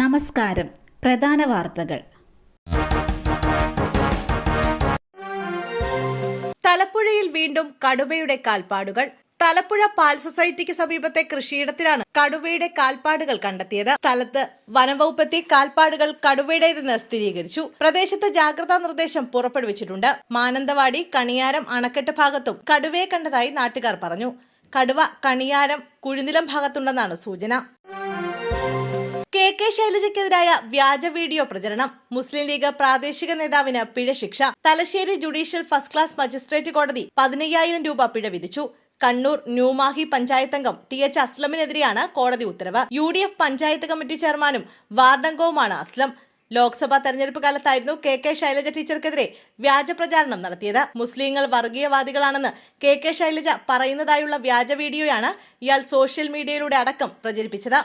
നമസ്കാരം. പ്രധാന വാർത്തകൾ. തലപ്പുഴയിൽ വീണ്ടും കടുവയുടെ കാൽപ്പാടുകൾ. തലപ്പുഴ പാൽ സൊസൈറ്റിക്ക് സമീപത്തെ കൃഷിയിടത്തിലാണ് കടുവയുടെ കാൽപ്പാടുകൾ കണ്ടെത്തിയത്. സ്ഥലത്ത് വനംവകുപ്പെത്തി കാൽപ്പാടുകൾ കടുവയുടേതെന്ന് സ്ഥിരീകരിച്ചു. പ്രദേശത്ത് ജാഗ്രതാ നിർദ്ദേശം പുറപ്പെടുവിച്ചിട്ടുണ്ട്. മാനന്തവാടി കണിയാരം അണക്കെട്ട് ഭാഗത്തും കടുവയെ കണ്ടതായി നാട്ടുകാർ പറഞ്ഞു. കടുവ കണിയാരം കുഴിനിലം ഭാഗത്തുണ്ടെന്നാണ് സൂചന. കെ ശൈലജയ്ക്കെതിരായ വ്യാജ വീഡിയോ പ്രചരണം. മുസ്ലിം ലീഗ് പ്രാദേശിക നേതാവിന് പിഴ ശിക്ഷ. Thalassery judicial first class magistrate കോടതി പതിനയ്യായിരം രൂപ പിഴ വിധിച്ചു. കണ്ണൂർ ന്യൂമാഹി പഞ്ചായത്ത് അംഗം ടി എച്ച് അസ്ലമിനെതിരെയാണ് കോടതി ഉത്തരവ്. U D F panchayat committee ചെയർമാനും വാർഡംഗവുമാണ് അസ്ലം. ലോക്സഭാ തെരഞ്ഞെടുപ്പ് കാലത്തായിരുന്നു കെ കെ ശൈലജ ടീച്ചർക്കെതിരെ വ്യാജ പ്രചാരണം നടത്തിയത്. മുസ്ലിങ്ങൾ വർഗീയവാദികളാണെന്ന് കെ കെ ശൈലജ പറയുന്നതായുള്ള വ്യാജ വീഡിയോയാണ് ഇയാൾ സോഷ്യൽ മീഡിയയിലൂടെ അടക്കം പ്രചരിപ്പിച്ചത്.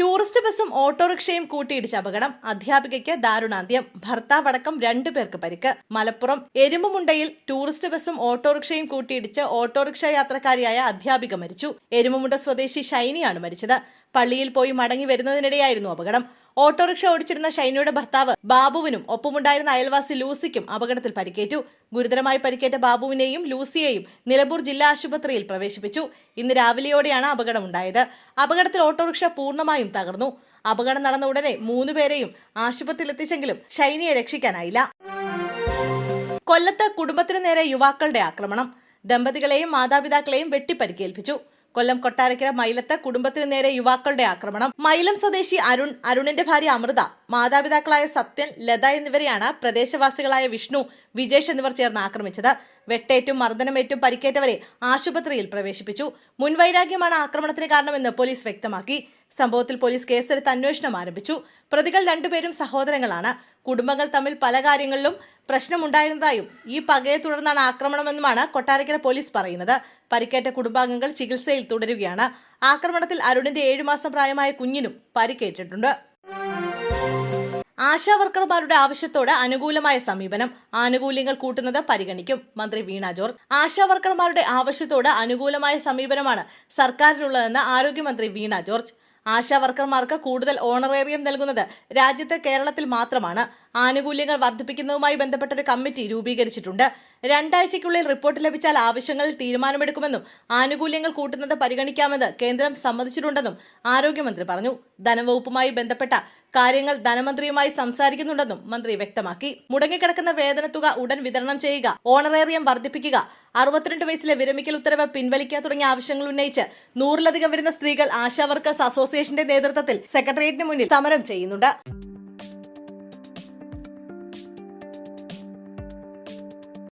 ടൂറിസ്റ്റ് ബസും ഓട്ടോറിക്ഷയും കൂട്ടിയിടിച്ച അപകടം. അധ്യാപികയ്ക്ക് ദാരുണാന്ത്യം. ഭർത്താവടക്കം രണ്ടുപേർക്ക് പരിക്ക്. മലപ്പുറം എരുമമുണ്ടയിൽ ടൂറിസ്റ്റ് ബസും ഓട്ടോറിക്ഷയും കൂട്ടിയിടിച്ച് ഓട്ടോറിക്ഷ യാത്രക്കാരിയായ അധ്യാപിക മരിച്ചു. എരുമമുണ്ട സ്വദേശി ഷൈനിയാണ് മരിച്ചത്. പള്ളിയിൽ പോയി മടങ്ങി വരുന്നതിനിടെയായിരുന്നു അപകടം. ഓട്ടോറിക്ഷ ഓടിച്ചിരുന്ന ഷൈനയുടെ ഭർത്താവ് ബാബുവിനും ഒപ്പമുണ്ടായിരുന്ന അയൽവാസി ലൂസിക്കും അപകടത്തിൽ പരിക്കേറ്റു. ഗുരുതരമായി പരിക്കേറ്റ ബാബുവിനെയും ലൂസിയെയും നിലമ്പൂർ ജില്ലാ ആശുപത്രിയിൽ പ്രവേശിപ്പിച്ചു. ഇന്ന് രാവിലെയോടെയാണ് അപകടമുണ്ടായത്. അപകടത്തിൽ ഓട്ടോറിക്ഷ പൂർണമായും തകർന്നു. അപകടം നടന്ന ഉടനെ മൂന്നുപേരെയും ആശുപത്രിയിലെത്തിച്ചെങ്കിലും ഷൈനിയെ രക്ഷിക്കാനായില്ല. കൊല്ലത്ത് കുടുംബത്തിനു നേരെ യുവാക്കളുടെ ആക്രമണം. ദമ്പതികളെയും മാതാപിതാക്കളെയും വെട്ടിപ്പരിക്കേൽപ്പിച്ചു. കൊല്ലം കൊട്ടാരക്കര മൈലത്ത് കുടുംബത്തിന് നേരെ യുവാക്കളുടെ ആക്രമണം. മൈലം സ്വദേശി അരുൺ അരുണിന്റെ ഭാര്യ അമൃത മാതാപിതാക്കളായ സത്യൻ ലത എന്നിവരെയാണ് പ്രദേശവാസികളായ വിഷ്ണു വിജേഷ് എന്നിവർ ചേർന്ന് ആക്രമിച്ചത്. വെട്ടേറ്റും മർദ്ദനമേറ്റും പരിക്കേറ്റവരെ ആശുപത്രിയിൽ പ്രവേശിപ്പിച്ചു. മുൻവൈരാഗ്യമാണ് ആക്രമണത്തിന് കാരണമെന്ന് പോലീസ് വ്യക്തമാക്കി. സംഭവത്തിൽ പോലീസ് കേസെടുത്ത് അന്വേഷണം ആരംഭിച്ചു. പ്രതികൾ രണ്ടുപേരും സഹോദരങ്ങളാണ്. കുടുംബങ്ങൾ തമ്മിൽ പല കാര്യങ്ങളിലും പ്രശ്നമുണ്ടായിരുന്നതായും ഈ പകയെ തുടർന്നാണ് ആക്രമണമെന്നുമാണ് കൊട്ടാരക്കര പോലീസ് പറയുന്നത്. പരിക്കേറ്റ കുടുംബാംഗങ്ങൾ ചികിത്സയിൽ തുടരുകയാണ്. ആക്രമണത്തിൽ അരുണിന്റെ ഏഴുമാസം പ്രായമായ കുഞ്ഞിനും പരിക്കേറ്റിട്ടുണ്ട്. ആശാവർക്കർമാരുടെ ആവശ്യത്തോട് അനുകൂലമായ സമീപനം. ആനുകൂല്യങ്ങൾ കൂട്ടുന്നത് പരിഗണിക്കും. മന്ത്രി വീണ ജോർജ്. ആശാവർക്കർമാരുടെ ആവശ്യത്തോട് അനുകൂലമായ സമീപനമാണ് സർക്കാരിനുള്ളതെന്ന് ആരോഗ്യമന്ത്രി വീണ ജോർജ്. ആശാ വർക്കർമാർക്ക് കൂടുതൽ ഓണറേറിയം നൽകുന്നത് രാജ്യത്ത് കേരളത്തിൽ മാത്രമാണ്. ആനുകൂല്യങ്ങൾ വർദ്ധിപ്പിക്കുന്നതുമായി ബന്ധപ്പെട്ട ഒരു കമ്മിറ്റി രൂപീകരിച്ചിട്ടുണ്ട്. രണ്ടാഴ്ചയ്ക്കുള്ളിൽ റിപ്പോർട്ട് ലഭിച്ചാൽ ആവശ്യങ്ങളിൽ തീരുമാനമെടുക്കുമെന്നും ആനുകൂല്യങ്ങൾ കൂട്ടുന്നത് പരിഗണിക്കാമെന്ന് കേന്ദ്രം സമ്മതിച്ചിട്ടുണ്ടെന്നും ആരോഗ്യമന്ത്രി പറഞ്ഞു. ധനവകുപ്പുമായി ബന്ധപ്പെട്ട കാര്യങ്ങൾ ധനമന്ത്രിയുമായി സംസാരിക്കുന്നുണ്ടെന്നും മന്ത്രി വ്യക്തമാക്കി. മുടങ്ങിക്കിടക്കുന്ന വേതനത്തുക ഉടൻ വിതരണം ചെയ്യുക ഓണറേറിയം വർദ്ധിപ്പിക്കുക അറുപത്തിരണ്ട് വയസ്സിലെ വിരമിക്കൽ ഉത്തരവ് പിൻവലിക്കുക തുടങ്ങിയ ആവശ്യങ്ങൾ ഉന്നയിച്ച് നൂറിലധികം വരുന്ന സ്ത്രീകൾ ആശാ വർക്കേഴ്സ് അസോസിയേഷന്റെ നേതൃത്വത്തിൽ സെക്രട്ടേറിയറ്റിന് മുന്നിൽ സമരം ചെയ്യുന്നുണ്ട്.